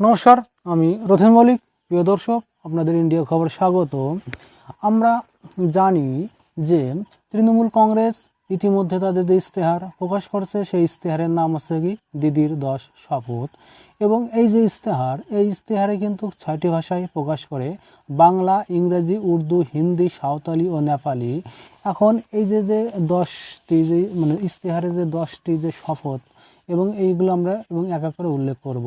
নমস্কার, আমি রথিন মল্লিক, প্রিয় দর্শক, আপনাদের ইন্ডিয়া খবর স্বাগত আমরা জানি যে তৃণমূল কংগ্রেস ইতিমধ্যে তাদের যে ইশতেহার প্রকাশ করছে, সেই ইশতেহারের নাম হচ্ছে কি? দিদির দশ শপথ। এবং এই যে ইশতেহার, এই ইশতেহারে কিন্তু ছয়টি ভাষায় প্রকাশ করে। বাংলা, ইংরেজি, উর্দু, হিন্দি, সাঁওতালি ও নেপালি। এখন এই যে যে দশটি যে মানে ইশতেহারে যে দশটি যে শপথ, এবং এইগুলো আমরা এবং এক এক করে উল্লেখ করব।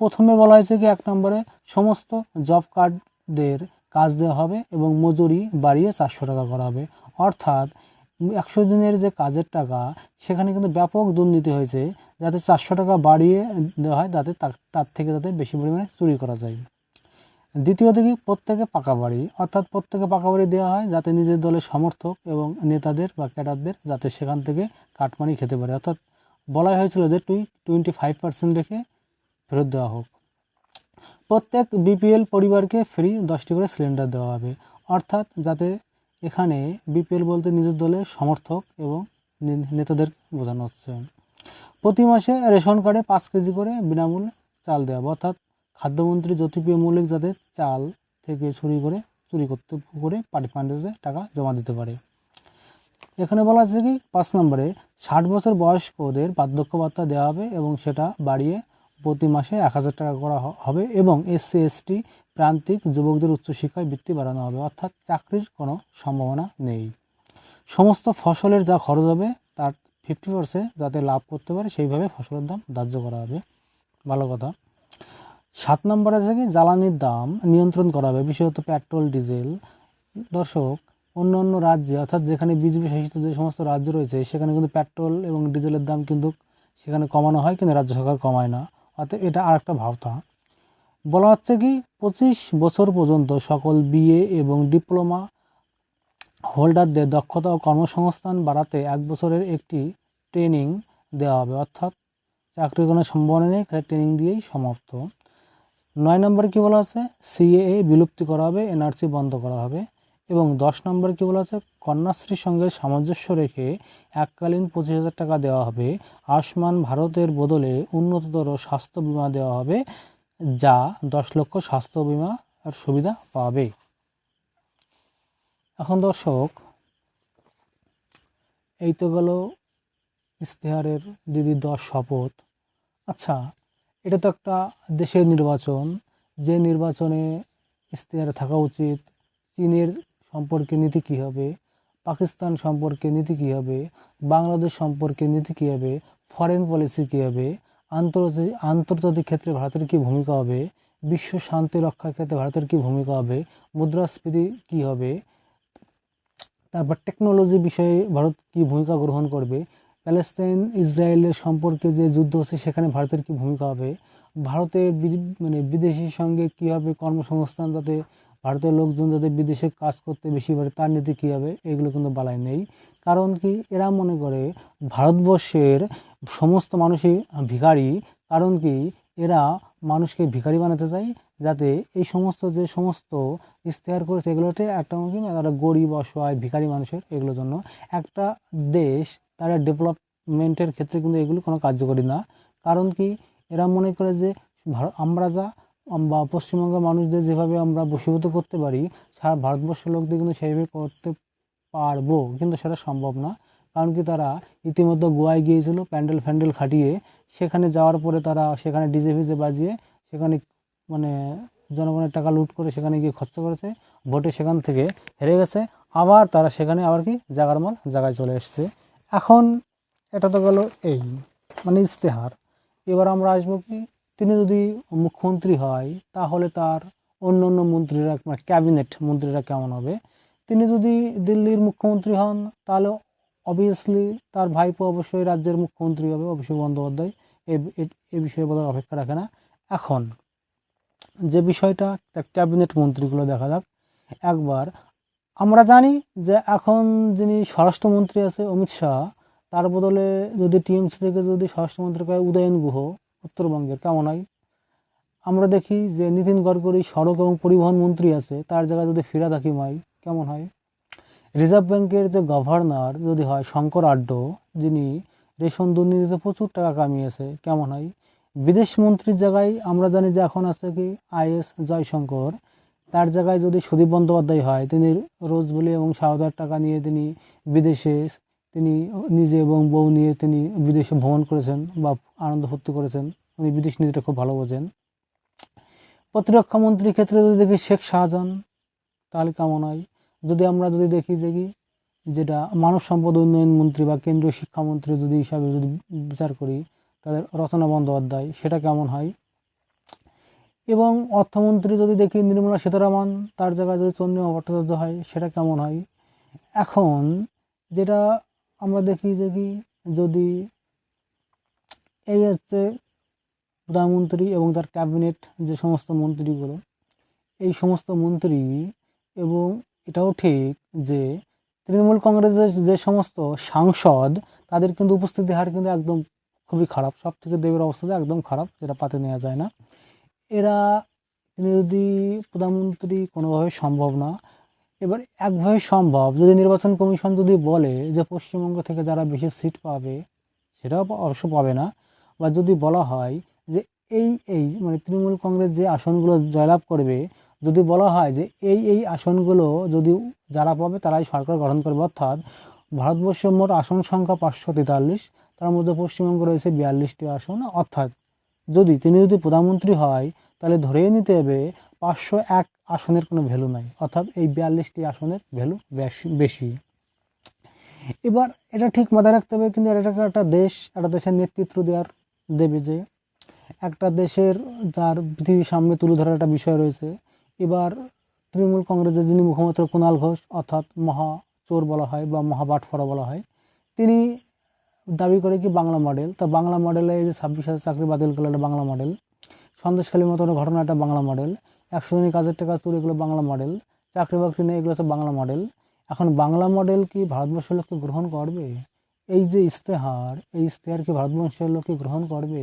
প্রথমে বলা হয়েছে কি, এক নম্বরে সমস্ত জব কার্ডদের কাজ দেওয়া হবে এবং মজুরি বাড়িয়ে চারশো টাকা করা হবে। অর্থাৎ একশো দিনের যে কাজের টাকা, সেখানে কিন্তু ব্যাপক দুর্নীতি হয়েছে, যাতে চারশো টাকা বাড়িয়ে দেওয়া হয়, যাতে তার থেকে যাতে বেশি পরিমাণে চুরি করা যায়। দ্বিতীয়ত কি, প্রত্যেকে পাকা বাড়ি, অর্থাৎ প্রত্যেকে পাকা বাড়ি দেওয়া হয় যাতে নিজের দলের সমর্থক এবং নেতাদের বা ক্যাডারদের যাতে সেখান থেকে কাটমানি খেতে পারে। অর্থাৎ বলা হয়েছিল যে, টুই টোয়েন্টি ফাইভ পার্সেন্ট রেখে ফেরত দেওয়া হোক। প্রত্যেক বিপিএল পরিবারকে ফ্রি দশটি করে সিলিন্ডার দেওয়া হবে। অর্থাৎ যাতে এখানে বিপিএল বলতে নিজের দলের সমর্থক এবং নেতাদের বোঝানো হচ্ছে। প্রতি মাসে রেশন কার্ডে পাঁচ কেজি করে বিনামূল্যে চাল দেওয়া হবে। অর্থাৎ খাদ্যমন্ত্রী জ্যোতিপ্রিয় মৌলিক যাতে চাল থেকে চুরি করে, চুরি করতে, করে পার্টি ফান্ডেজে টাকা জমা দিতে পারে। এখানে বলা আছে কি, পাঁচ নম্বরে ষাট বছর বয়স্কদের বার্ধক্য ভাতা দেওয়া হবে এবং সেটা বাড়িয়ে প্রতি মাসে এক হাজার টাকা করা হবে এবং এসসি এসটি প্রান্তিক যুবকদের উচ্চশিক্ষায় বৃত্তি বাড়ানো হবে, অর্থাৎ চাকরির কোনো সম্ভাবনা নেই। সমস্ত ফসলের যা খরচ হবে, তার ফিফটি পার্সেন্ট যাতে লাভ করতে পারে, সেইভাবে ফসলের দাম ধার্য করা হবে। ভালো কথা। সাত নম্বর আছে কি জ্বালানির দাম নিয়ন্ত্রণ করা হবে, বিশেষত পেট্রোল, ডিজেল। দর্শক, অন্য অন্য রাজ্যে, অর্থাৎ যেখানে বিজেপি শাসিত যে সমস্ত রাজ্য রয়েছে, সেখানে কিন্তু পেট্রোল এবং ডিজেলের দাম কিন্তু সেখানে কমানো হয়, কিন্তু রাজ্য সরকার কমায় না। অর্থাৎ এটা আর একটা ভাবতা। বলা হচ্ছে কি, পঁচিশ বছর পর্যন্ত সকল বিএ এবং ডিপ্লোমা হোল্ডারদের দক্ষতা ও কর্মসংস্থান বাড়াতে এক বছরের একটি ট্রেনিং দেওয়া হবে। অর্থাৎ চাকরির কোনো সম্ভাবনা নেই, খালি ট্রেনিং দিয়েই সমাপ্ত। নয় নম্বরে কী বলা আছে? সিএএ বিলুপ্তি করা হবে, এনআরসি বন্ধ করা হবে। এবং দশ নম্বর কী বলা আছে কন্যাশ্রীর সঙ্গে সামঞ্জস্য রেখে এককালীন পঁচিশ হাজার টাকা দেওয়া হবে। আয়ুষ্মান ভারতের বদলে উন্নততর স্বাস্থ্য বিমা দেওয়া হবে, যা দশ লক্ষ স্বাস্থ্য বিমা আর সুবিধা পাবে। এখন দর্শক, এই তো গেল ইশতেহারের দিদির দশ শপথ। আচ্ছা এটা তো একটা দেশের নির্বাচন। যে নির্বাচনে ইশতেহারে থাকা উচিত, চীনের সম্পর্কে নীতি কী হবে? পাকিস্তান সম্পর্কে নীতি কী হবে? বাংলাদেশ সম্পর্কে নীতি কী হবে? ফরেন পলিসি কী হবে? আন্তর্জাতিক আন্তর্জাতিক ক্ষেত্রে ভারতের কী ভূমিকা হবে? বিশ্ব শান্তি রক্ষার ক্ষেত্রে ভারতের কী ভূমিকা হবে? মুদ্রাস্ফীতি কী হবে? তারপর টেকনোলজি বিষয়ে ভারত কী ভূমিকা গ্রহণ করবে? প্যালেস্তাইন, ইসরায়েলের সম্পর্কে যে যুদ্ধ হচ্ছে, সেখানে ভারতের কী ভূমিকা হবে? ভারতের মানে বিদেশির সঙ্গে কীভাবে কর্মসংস্থান যাতে ভারতের লোকজন যাতে বিদেশে কাজ করতে বেশি পারে, তার নীতি কী হবে? এগুলো কিন্তু বালাই নেই। কারণ কি? এরা মনে করে ভারতবর্ষের সমস্ত মানুষই ভিখারি। কারণ কি? এরা মানুষকে ভিখারি বানাতে চায় যাতে এই সমস্ত যে সমস্ত ইশতেহার করেছে এগুলোতে একটা তারা গরিব, অসহায়, ভিখারি মানুষের এগুলোর জন্য একটা দেশ তারা ডেভেলপমেন্টের ক্ষেত্রে কিন্তু এগুলো কোনো কার্যকরী না। কারণ কি? এরা মনে করে যে আমরা যা বা পশ্চিমবঙ্গের মানুষদের যেভাবে আমরা বশীভূত করতে পারি, সারা ভারতবর্ষের লোকদের কিন্তু সেইভাবে করতে পারব। কিন্তু সেটা সম্ভব না। কারণ কি তারা ইতিমধ্যে গোয়ায় গিয়েছিল, প্যান্ডেল ফ্যান্ডেল খাটিয়ে। সেখানে যাওয়ার পরে তারা সেখানে ডিজে ফিজে বাজিয়ে সেখানে মানে জনগণের টাকা লুট করে সেখানে গিয়ে খরচ করেছে। ভোটে সেখান থেকে হেরে গেছে। আবার তারা সেখানে আবার কি জাগার মাল জায়গায় চলে এসছে। এখন এটা তো গেল এই মানে ইশতেহার। এবার আমরা আসব কি তিনি যদি মুখ্যমন্ত্রী হয়, তাহলে তার অন্য অন্য মন্ত্রীরা মানে ক্যাবিনেট মন্ত্রীরা কেমন হবে? তিনি যদি দিল্লির মুখ্যমন্ত্রী হন, তাহলে অবভিয়াসলি তার ভাইপো অবশ্যই রাজ্যের মুখ্যমন্ত্রী হবে, অভিষেক বন্দ্যোপাধ্যায়। এ বিষয়ে বলার অপেক্ষা রাখে না। এখন, যে বিষয়টা ক্যাবিনেট মন্ত্রীগুলো দেখা যাক। একবার, আমরা জানি যে এখন যিনি স্বরাষ্ট্রমন্ত্রী আছে অমিত শাহ, তার বদলে যদি টিএমসি থেকে যদি স্বরাষ্ট্রমন্ত্রী হয় উদয়ন গুহ উত্তরবঙ্গের কেমন হয় আমরা দেখি যে নীতিন গডকরি সড়ক এবং পরিবহন মন্ত্রী আছে, তার জায়গায় যদি ফিরাদ হাকিম হয়, কেমন হয়? রিজার্ভ ব্যাংকের যে গভর্নর যদি হয়, শঙ্কর আড্ড, যিনি রেশন দুর্নীতিতে প্রচুর টাকা কামিয়েছে, কেমন হয়? বিদেশ মন্ত্রীর জায়গায় আমরা জানি যে এখন আছে কি আইএস জয়শঙ্কর। তার জায়গায় যদি সুদীপ বন্দ্যোপাধ্যায় হয়, তিনি রোজ বলি এবং সাত টাকা নিয়ে তিনি বিদেশে তিনি নিজে এবং বউ নিয়ে তিনি বিদেশে ভ্রমণ করেছেন বা আনন্দ ফুর্তি করেছেন। উনি বিদেশ নীতিটা খুব ভালো বোঝেন। প্রতিরক্ষা মন্ত্রীর ক্ষেত্রে যদি দেখি শেখ শাহজাহান, তাহলে কেমন হয়? যদি আমরা যদি দেখি যে কি, যেটা মানব সম্পদ উন্নয়ন মন্ত্রী বা কেন্দ্রীয় শিক্ষামন্ত্রী যদি হিসাবে যদি বিচার করি, তাদের রচনা বন্দ্যোপাধ্যায়, সেটা কেমন হয়? এবং অর্থমন্ত্রী যদি দেখি নির্মলা সীতারামন, তার জায়গায় যদি চন্দ্রিমা ভট্টাচার্য হয়, সেটা কেমন হয়? এখন যেটা আমরা দেখি যে কি যদি এই হচ্ছে প্রধানমন্ত্রী এবং তার ক্যাবিনেট যে সমস্ত মন্ত্রীগুলো, এই সমস্ত মন্ত্রী এবং এটাও ঠিক যে তৃণমূল কংগ্রেসের যে সমস্ত সাংসদ, তাদের কিন্তু উপস্থিতি হার কিন্তু একদম খুবই খারাপ। সব থেকে দেবের অবস্থা একদম খারাপ, যেটা পাতে নেওয়া যায় না। এরা যদি প্রধানমন্ত্রী কোনোভাবে সম্ভব না এবার একভাবে সম্ভব, যদি নির্বাচন কমিশন যদি বলে যে পশ্চিমবঙ্গ থেকে যারা বেশি সিট পাবে, সেটাও অবশ্য পাবে না। বা যদি বলা হয় যে এই এই মানে তৃণমূল কংগ্রেস যে আসনগুলো জয়লাভ করবে, যদি বলা হয় যে এই এই আসনগুলো যদি যারা পাবে তারাই সরকার গঠন করবে, অর্থাৎ ভারতবর্ষের মোট আসন সংখ্যা পাঁচশো তেতাল্লিশ, তার মধ্যে পশ্চিমবঙ্গ রয়েছে বিয়াল্লিশটি আসন, অর্থাৎ যদি তিনি যদি প্রধানমন্ত্রী হয়, তাহলে ধরেই নিতে হবে পাঁচশো এক আসনের কোনো ভ্যালু নাই, অর্থাৎ এই বিয়াল্লিশটি আসনের ভ্যালু বেশি এবার এটা ঠিক মাথায় রাখতে হবে কিন্তু এটা একটা দেশ, একটা দেশের নেতৃত্ব দেওয়ার দেবে যে, একটা দেশের যার পৃথিবীর সামনে তুলে ধরার একটা বিষয় রয়েছে। এবার তৃণমূল কংগ্রেসের যিনি মুখপাত্র কুণাল ঘোষ, অর্থাৎ মহা চোর বলা হয় বা মহা বাটফড়া বলা হয়, তিনি দাবি করে কি বাংলা মডেল। তা বাংলা মডেলে যে ছাব্বিশ হাজার চাকরি বাতিল করল একটা বাংলা মডেল। সন্দেশখালীর মতো ঘটনা একটা বাংলা মডেল। একশো দিনের কাজের টাকা চুরি এগুলো বাংলা মডেল চাকরি বাকরি নেই, এগুলো হচ্ছে বাংলা মডেল এখন বাংলা মডেল কি ভারতবর্ষের লোককে গ্রহণ করবে? এই যে ইশতেহার, এই ইশতেহার কি ভারতবর্ষের লোককে গ্রহণ করবে?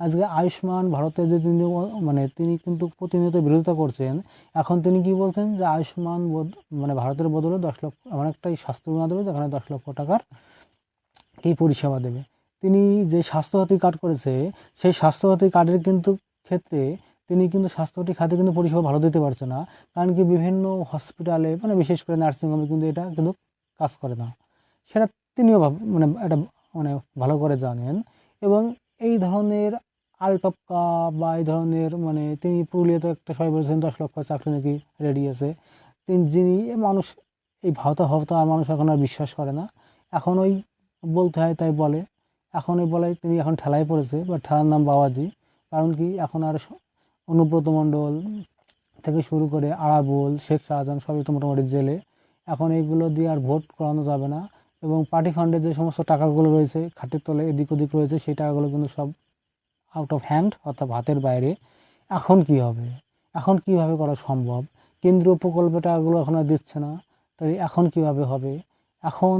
আজকে আয়ুষ্মান ভারতে যে তিনি মানে তিনি কিন্তু প্রতিনিয়ত বিরোধিতা করছেন, এখন তিনি কি বলছেন যে আয়ুষ্মান মানে ভারতের বদলে দশ লক্ষ, এমন একটাই স্বাস্থ্য বিমা দেবে যেখানে দশ লক্ষ টাকার কি পরিষেবা দেবে। তিনি যে স্বাস্থ্যসাথী কার্ড করেছে, সেই স্বাস্থ্যসাথী কার্ডের কিন্তু ক্ষেত্রে তিনি কিন্তু স্বাস্থ্যসাথী খাতে কিন্তু পরিষেবা ভালো দিতে পারছে না। কারণ কি বিভিন্ন হসপিটালে মানে বিশেষ করে নার্সিংহোমে কিন্তু এটা কিন্তু কাজ করে না। সেটা তিনিও মানে এটা মানে ভালো করে জানেন। এবং এই ধরনের আলটপকা বা এই ধরনের মানে তিনি পুরুলিয়াতে একটা সবাই বলেছেন দশ লক্ষ চাকরি নাকি রেডি আছে। তিনি, যিনি মানুষ, এই ভাওতা ভাওতা আর মানুষ এখন আর বিশ্বাস করে না। এখন ওই বলতে হয়, তাই বলে। এখন ওই বলে তিনি এখন ঠেলায় পড়েছে, বা ঠেলার নাম বাবাজি। কারণ কি এখন আর অনুব্রত মণ্ডল থেকে শুরু করে আরাবুল, শেখ শাহজাহান, সবই তো মোটামুটি জেলে। এখন এইগুলো দিয়ে আর ভোট করানো যাবে না এবং পার্টি ফান্ডে যে সমস্ত টাকাগুলো রয়েছে, খাটের তলে এদিক ওদিক রয়েছে, সেই টাকাগুলো কিন্তু সব আউট অফ হ্যান্ড অর্থাৎ হাতের বাইরে। এখন কি হবে? এখন কীভাবে করা সম্ভব? কেন্দ্রীয় প্রকল্পে টাকাগুলো এখন আর দিচ্ছে না, তাই এখন কীভাবে হবে? এখন,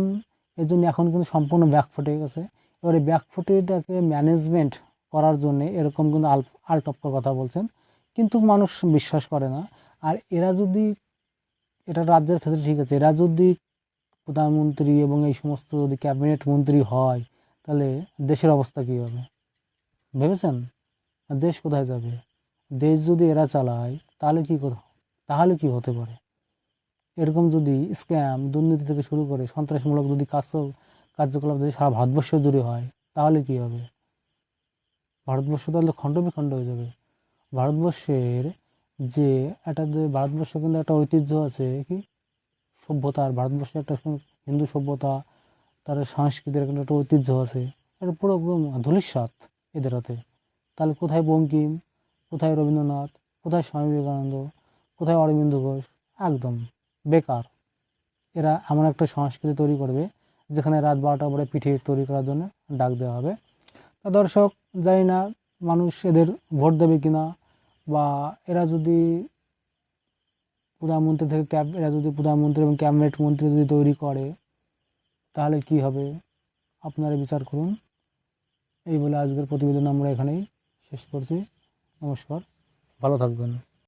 এর জন্য এখন কিন্তু সম্পূর্ণ ব্যাকফুটে গেছে। এবার এই ব্যাকফুটেটাকে ম্যানেজমেন্ট করার জন্যে এরকম কিন্তু আল আলটপকার কথা বলছেন। কিন্তু মানুষ বিশ্বাস করে না। আর এরা যদি, এটা রাজ্যের ক্ষেত্রে ঠিক আছে, এরা যদি প্রধানমন্ত্রী এবং এই সমস্ত যদি ক্যাবিনেট মন্ত্রী হয়, তাহলে দেশের অবস্থা কী হবে? ভেবেছেন? দেশ কোথায় যাবে? দেশ যদি এরা চালায়, তাহলে কী করে, তাহলে কি হতে পারে? এরকম যদি স্ক্যাম, দুর্নীতি থেকে শুরু করে সন্ত্রাসমূলক যদি কাজ, কার্যকলাপ যদি সারা ভারতবর্ষ জুড়ে হয়, তাহলে কি হবে? ভারতবর্ষ তাহলে খণ্ড বিখণ্ড হয়ে যাবে। ভারতবর্ষের যে একটা যে ভারতবর্ষ কিন্তু একটা ঐতিহ্য আছে কি? সভ্যতার ভারতবর্ষের একটা হিন্দু সভ্যতা, তার সংস্কৃতির কিন্তু একটা ঐতিহ্য আছে। এটা পুরো একদম ধূলিসাৎ এদের হাতে। তাহলে কোথায় বঙ্কিম, কোথায় রবীন্দ্রনাথ, কোথায় স্বামী বিবেকানন্দ, কোথায় অরবিন্দ ঘোষ? একদম বেকার। এরা এমন একটা সংস্কৃতি তৈরি করবে, যেখানে রাত বারোটা পরে পিঠে তৈরি করার জন্য ডাক দেওয়া হবে। তা দর্শক, জানি না মানুষ এদের ভোট দেবে কিনা বা এরা যদি প্রধানমন্ত্রী থেকে ক্যাব, এরা যদি প্রধানমন্ত্রী এবং ক্যাবিনেট মন্ত্রী যদি তৈরি করে, তাহলে কি হবে? আপনারা বিচার করুন। এই বলে আজকের প্রতিবেদন আমরা এখানেই শেষ করছি। নমস্কার। ভালো থাকবেন।